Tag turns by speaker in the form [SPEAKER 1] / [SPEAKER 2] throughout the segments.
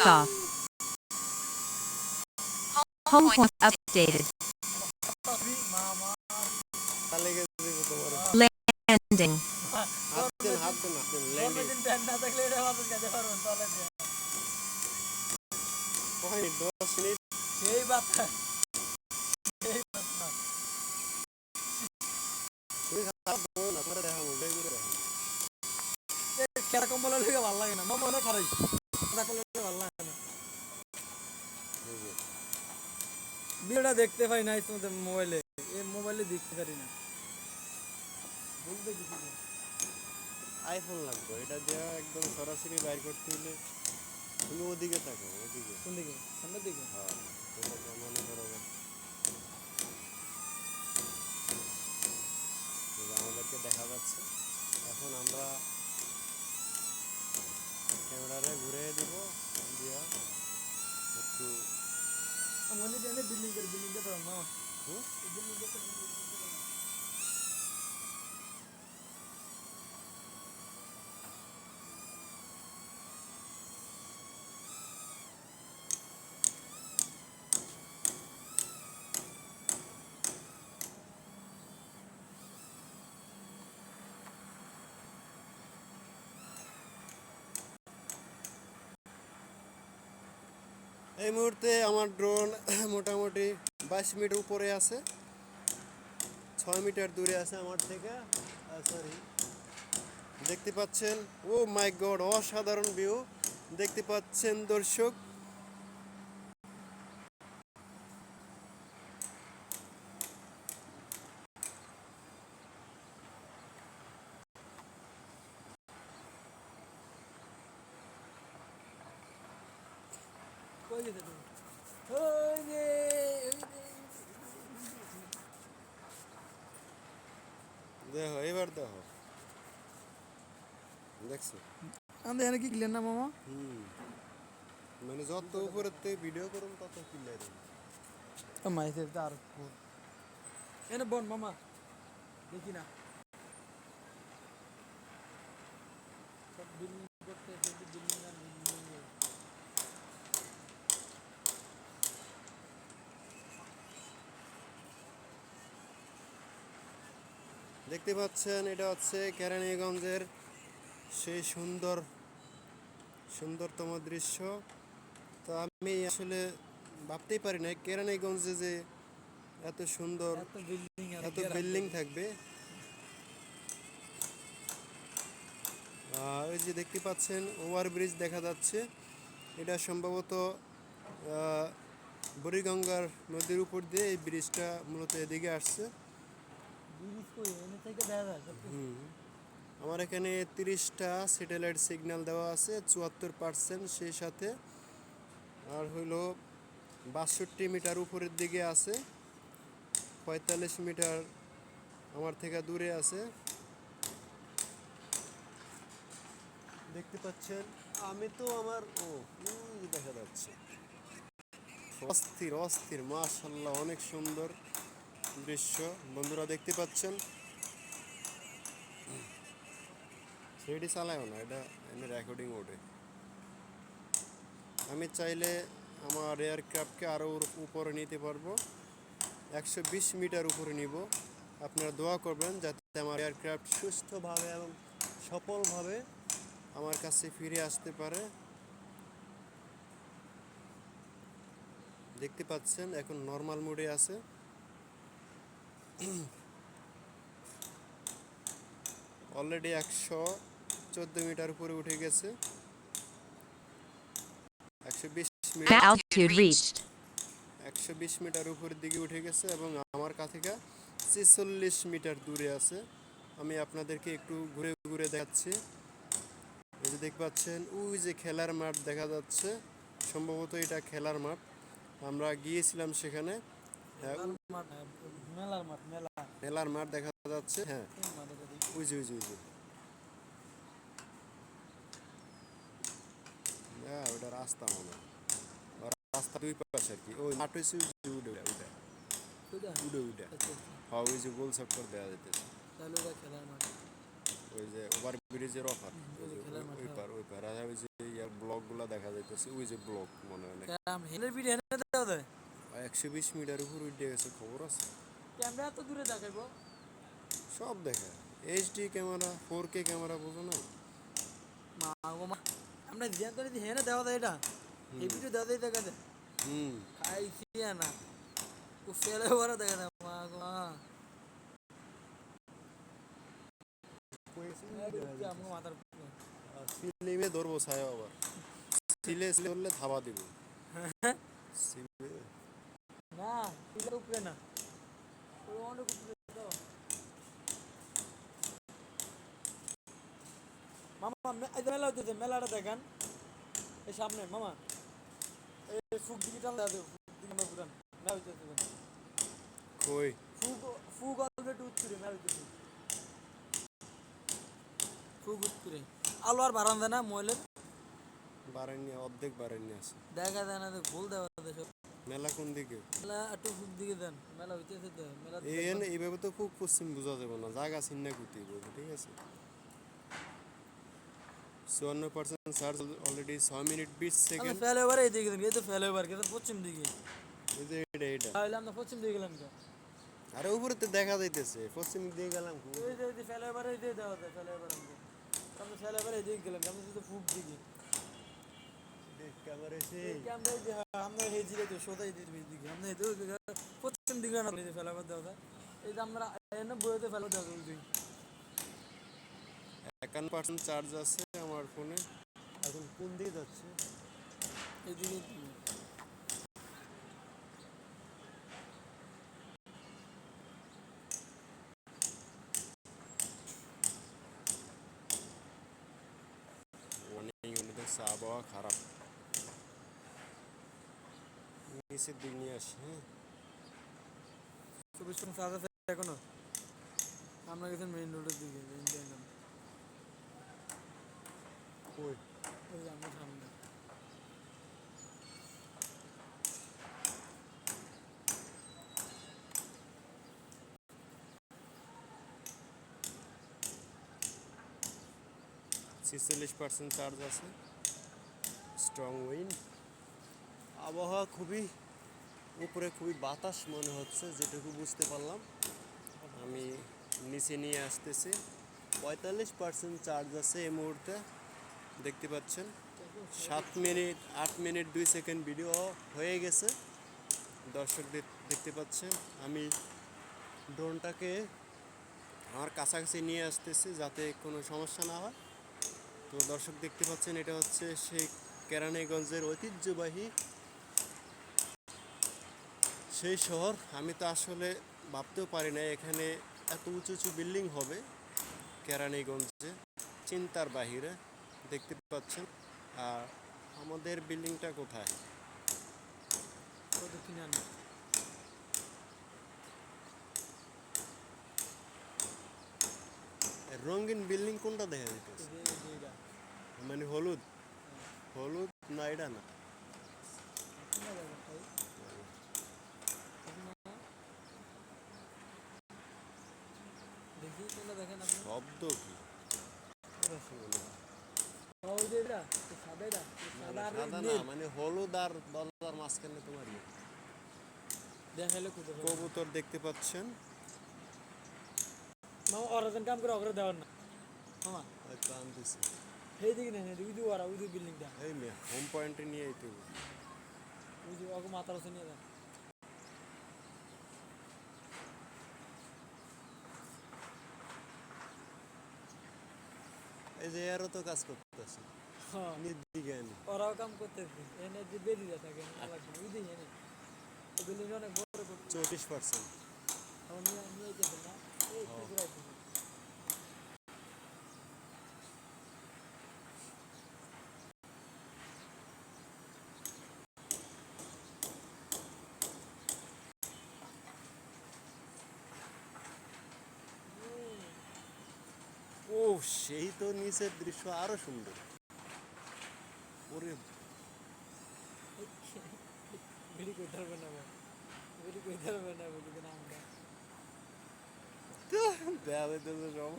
[SPEAKER 1] off. Home point updated.
[SPEAKER 2] তাহলে গেছে দিব তোমার
[SPEAKER 1] Landing.
[SPEAKER 2] হাত দেন হাত দেন হাত দেন ল্যান্ডিং
[SPEAKER 3] ভিডিওটা দেখতে পাই না তোমাদের মোবাইলে। এই মোবাইলে দেখতে পারি না। কিছু
[SPEAKER 2] আইফোন লাগবে এটা দেওয়া একদম সরাসরি বাইর করতে হলে তুমি ওদিকে থাকো ওদিকে।
[SPEAKER 3] কোন দিকে? সামনের দিকে?
[SPEAKER 2] হ্যাঁ মনে করো আমাদেরকে দেখা যাচ্ছে। এখন আমরা ক্যামেরারে ঘুরে দিব দিয়া একটু
[SPEAKER 3] আমার নিজে বিল্ডিং করে বিল্ডিং দিয়ে পারো না
[SPEAKER 2] হুম?
[SPEAKER 3] বিল্ডিং দিয়ে বিল্ডিং
[SPEAKER 2] এই মুহূর্তে আমার ড্রোন মোটামুটি বাইশ মিটার উপরে আছে। ছয় মিটার দূরে আছে আমার থেকে। সরি দেখতে পাচ্ছেন? ও মাই গড অসাধারণ ভিউ দেখতে পাচ্ছেন দর্শক
[SPEAKER 3] কই গেছে তুমি ওই যে ওই যে
[SPEAKER 2] দেখো এবার দেখো। দেখছ?
[SPEAKER 3] আমাদের এখানে কি ক্লিয়ার না মামা?
[SPEAKER 2] হুম। মানে যত উপরেতে ভিডিও করুন তত ক্লিয়ার
[SPEAKER 3] মাইসে তার এনে বন মামা। দেখি না সব বিল্ডিং করতে শুধু বিল্ডিং আর বিল্ডিং
[SPEAKER 2] দেখতে পাচ্ছেন এটা হচ্ছে কেরানীগঞ্জের সেই সুন্দর সুন্দরতম দৃশ্য। তো আমি আসলে ভাবতেই পারি না কেরানীগঞ্জে যে এত সুন্দর
[SPEAKER 3] এত বিল্ডিং
[SPEAKER 2] থাকবে। ওই যে দেখতে পাচ্ছেন ওভারব্রিজ দেখা যাচ্ছে। এটা সম্ভবত আহ, বুড়িগঙ্গার নদীর উপর দিয়ে এই ব্রিজটা মূলত এদিকে আসছে
[SPEAKER 3] ব্রিজ কই এনে থেকে দেখা যায় সব কিছু।
[SPEAKER 2] হুম। আমার এখানে তিরিশটা স্যাটেলাইট সিগন্যাল দেওয়া আছে, চুয়াত্তর পার্সেন্ট সেই সাথে। আর হইল বাষট্টি মিটার উপরের দিকে আছে, পঁয়তাল্লিশ মিটার আমার থেকে দূরে আছে। দেখতে পাচ্ছেন? আমি তো আমার, ও দেখা যাচ্ছে। অস্থির অস্থির মাশাল্লাহ অনেক সুন্দর। দৃশ্য বন্ধুরা দেখতে পাচ্ছেন। থ্রিডি চালায়ও না, এটা এমনি রেকর্ডিং ওঠে। আমি চাইলে আমার এয়ারক্রাফটকে আরও উপরে নিতে পারব। একশো বিশ মিটার উপরে নিব। আপনারা দোয়া করবেন যাতে আমার এয়ারক্রাফট সুস্থভাবে এবং সফলভাবে আমার কাছে ফিরে আসতে পারে। দেখতে পাচ্ছেন, এখন নর্মাল মোডে আছে। অলরেডি একশো চোদ্দ মিটার উপরে উঠে গেছে। একশো বিশ একশো বিশ মিটার উপরের দিকে উঠে গেছে এবং আমার কাছ থেকে ছেচল্লিশ মিটার দূরে আছে। আমি আপনাদেরকে একটু ঘুরে ঘুরে দেখাচ্ছি। এই যে দেখতে পাচ্ছেন ওই যে খেলার মাঠ দেখা যাচ্ছে। সম্ভবত এটা খেলার মাঠ। আমরা গিয়েছিলাম সেখানে।
[SPEAKER 3] মেলার মাঠ, মেলা।
[SPEAKER 2] মেলার মাঠ দেখা যাচ্ছে হ্যাঁ। ওই যে ওই যে ওই যে। হ্যাঁ ওটা রাস্তা মনে রাস্তা দুই পাশে আর কি। ওই মাঠ হয়েছে ওই যে উঠে উঠে
[SPEAKER 3] ওইটা?
[SPEAKER 2] উঠে উঠে
[SPEAKER 3] আচ্ছা, আচ্ছা।
[SPEAKER 2] হ্যাঁ ওই যে গোল চক্কর দেওয়া যেতেছে। ওই যে ওভার ব্রিজের অফার
[SPEAKER 3] ওই হ্যাঁ।
[SPEAKER 2] পার ওই পার। আর ওই যে ইয়ার ব্লকগুলো দেখা যাইতেছে ওই যে ব্লক মনে হয় নাকি।
[SPEAKER 3] হেনের ভিডিও হেনে দেওয়া যায়?
[SPEAKER 2] একশো বিশ মিটার উপর উঠে গেছে খবর আছে?
[SPEAKER 3] ক্যামেরা এত দূরে দেখাইবো
[SPEAKER 2] সব দেখা। HD camera four K camera বোঝো না?
[SPEAKER 3] মা গো মা আমরা ধ্যান করে দি হেনে দেওয়া যায় এটা? এই ভিডিও দেওয়া যায় দেখা যায়
[SPEAKER 2] হুম।
[SPEAKER 3] খাইছি না ও ফেলে ওরা দেখা যায় মা গো মা। মাথার।
[SPEAKER 2] ধরবো ছায়া আবার। সিলে সিলে ধরলে থাবা দিব। সিলে।
[SPEAKER 3] না এটার উপরে না ওই অনেক উপরে তো মামা মে- এই যে মেলা হইতেছে মেলাটা দেখেন এই সামনে মামা। এই ফুক দিকে টান দেওয়া ফুক দিকে আমরা পুরান মেলা হইতেছে
[SPEAKER 2] কই?
[SPEAKER 3] ফুক ফুক অলরেডি উঠছে মেলা হইতেছে ফুক উঠছে আলো আর বারান্দা না মোবাইলের
[SPEAKER 2] বারেননি অর্ধেক বারেননি আছে।
[SPEAKER 3] দেখা যায় না ভুল দেওয়া যায়
[SPEAKER 2] মেলা কোন দিকে?
[SPEAKER 3] মেলা একটু ফুক দিকে দেন মেলা হইতেছে তো মেলা
[SPEAKER 2] এন এইভাবে তো খুব পশ্চিম বোঝা যাবে না জায়গা চিন্না করতে ঠিক আছে? চুয়ান্ন পার্সেন্ট চার্জ অলরেডি ছয় মিনিট বিশ সেকেন্ড
[SPEAKER 3] ফেলে এবার এই দিকে এই তো ফেলে এবার কিন্তু পশ্চিম দিকে।
[SPEAKER 2] এই যে এটা এটা।
[SPEAKER 3] তাহলে আমরা পশ্চিম দিকে গেলাম তো।
[SPEAKER 2] আরে উপরে তো দেখা যাইতেছে পশ্চিম দিকে গেলাম।
[SPEAKER 3] এই যে এই যে ফেলে এই দিয়ে দেওয়া যায় ফেলে এবার আমরা আমরা ফেলে এবার এই দিকে গেলাম আমরা তো ফুক দিকে।
[SPEAKER 2] দেখ ক্যামেরা এসে
[SPEAKER 3] আমরা এই যে আমরা এই জিরে তো সোজাই দিকে। আমরা এই দিকে পশ্চিম দিকে না এই যে ফেলে এবার দেওয়া যায়। এই যে আমরা এনে বইতে ফেলে দেওয়া যায় দিকে।
[SPEAKER 2] একান্ন পার্সেন্ট চার্জ আছে আমার ফোনে এখন কোন দিকে যাচ্ছে?
[SPEAKER 3] এই দিকে দিকে।
[SPEAKER 2] অনেক অনেক আবহাওয়া খারাপ। নিচের দিক নিয়ে আসি হ্যাঁ।
[SPEAKER 3] চব্বিশ ঘণ্টা চার্জ আছে এখনও? আমরা গেছেন মেইন রোডের দিকে ইন্ডিয়ান
[SPEAKER 2] কই পার্সেন্ট চার্জ আছে। স্ট্রং উইন্ড আবহাওয়া খুবই উপরে খুবই বাতাস মনে হচ্ছে, যেটুকু বুঝতে পারলাম। আমি নিচে নিয়ে আসতেছি। পঁয়তাল্লিশ পার্সেন্ট চার্জ আছে এই মুহূর্তে। দেখতে পাচ্ছেন। সাত মিনিট, আট মিনিট, দুই সেকেন্ড ভিডিও হয়ে গেছে। দর্শক দেখতে পাচ্ছেন, আমি ড্রোনটাকে আমার কাছাকাছি নিয়ে আসতেছি যাতে কোনো সমস্যা না হয়। তো দর্শক দেখতে পাচ্ছেন, এটা হচ্ছে সেই কেরানীগঞ্জের ঐতিহ্যবাহী সেই শহর। আমি তো আসলে ভাবতেও পারি না এখানে এত উঁচু উঁচু বিল্ডিং হবে কেরানীগঞ্জে, চিন্তার বাহিরে। দেখতে পাচ্ছেন। আর আমাদের বিল্ডিংটা কোথায়? রঙিন বিল্ডিং কোনটা দেখা যেতেছে
[SPEAKER 3] এই যে- এই যে এইটা।
[SPEAKER 2] মানে হলুদ? হলুদ না এটা না? শব্দ কি?
[SPEAKER 3] সাদা
[SPEAKER 2] না মানে হলুদ আর মাঝখানে তোমার ইয়ে।
[SPEAKER 3] দেখাইলে
[SPEAKER 2] কবুতর দেখতে পাচ্ছেন।
[SPEAKER 3] মামা যেন কাম করে ওরা দেওয়ার না। মামা এই দিকে নেই ওই যে ওরা ওই বিল্ডিংটা।
[SPEAKER 2] এই মেয়ে হোম পয়েন্টে নিয়ে আইতে
[SPEAKER 3] ওকে মাথার
[SPEAKER 2] এই যে এরও তো কাজ করতেছে
[SPEAKER 3] হ্যাঁ।
[SPEAKER 2] দিকে আনি
[SPEAKER 3] ওরাও কাম করতেছে। এনে যে বেরিয়ে থাকে দিকে এনে। ওই অনেক বড়
[SPEAKER 2] চৌত্রিশ পার্সেন্ট
[SPEAKER 3] নিয়ে নিয়ে যেতে না এই একটু ঘুরাইতে
[SPEAKER 2] ও সেই তো নিচের দৃশ্য আরও সুন্দর। ওরে
[SPEAKER 3] বাচ্চা দেখি বাচ্চা না ভাই ভিড়ি করতে পারবে না বলি না আমরা
[SPEAKER 2] দেয়া যাইতেছে সব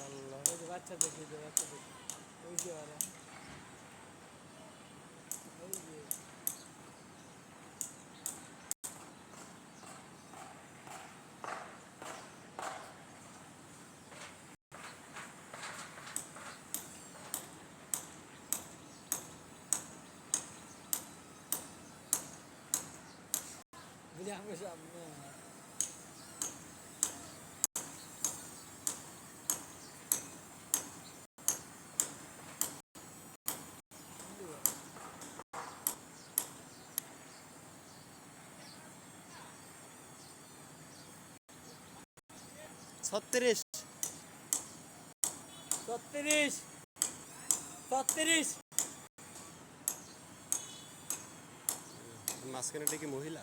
[SPEAKER 2] আল্লাহ
[SPEAKER 3] ওই যে বাচ্চা দেখি যে বাচ্চা দেখি ওই যে ওরা আমার সামনে
[SPEAKER 2] ছত্রিশ।
[SPEAKER 3] ছত্রিশ। ছত্রিশ।
[SPEAKER 2] মাঝখানেটা কি মহিলা?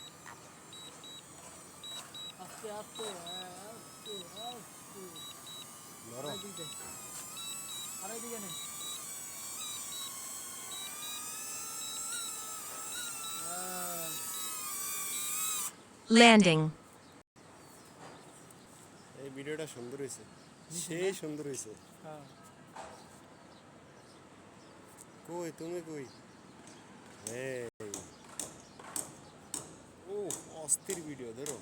[SPEAKER 3] আস্তে আস্তে হ্যাঁ, আস্তে আস্তে
[SPEAKER 2] নরম।
[SPEAKER 3] আড়াই দিকে আড়াই নে হ্যাঁ,
[SPEAKER 1] Landing.
[SPEAKER 2] এই ভিডিওটা সুন্দর হয়েছে। সেই সুন্দর হয়েছে।
[SPEAKER 3] হ্যাঁ।
[SPEAKER 2] কই তুমি কই? এই। ও অস্থির ভিডিও ধরো।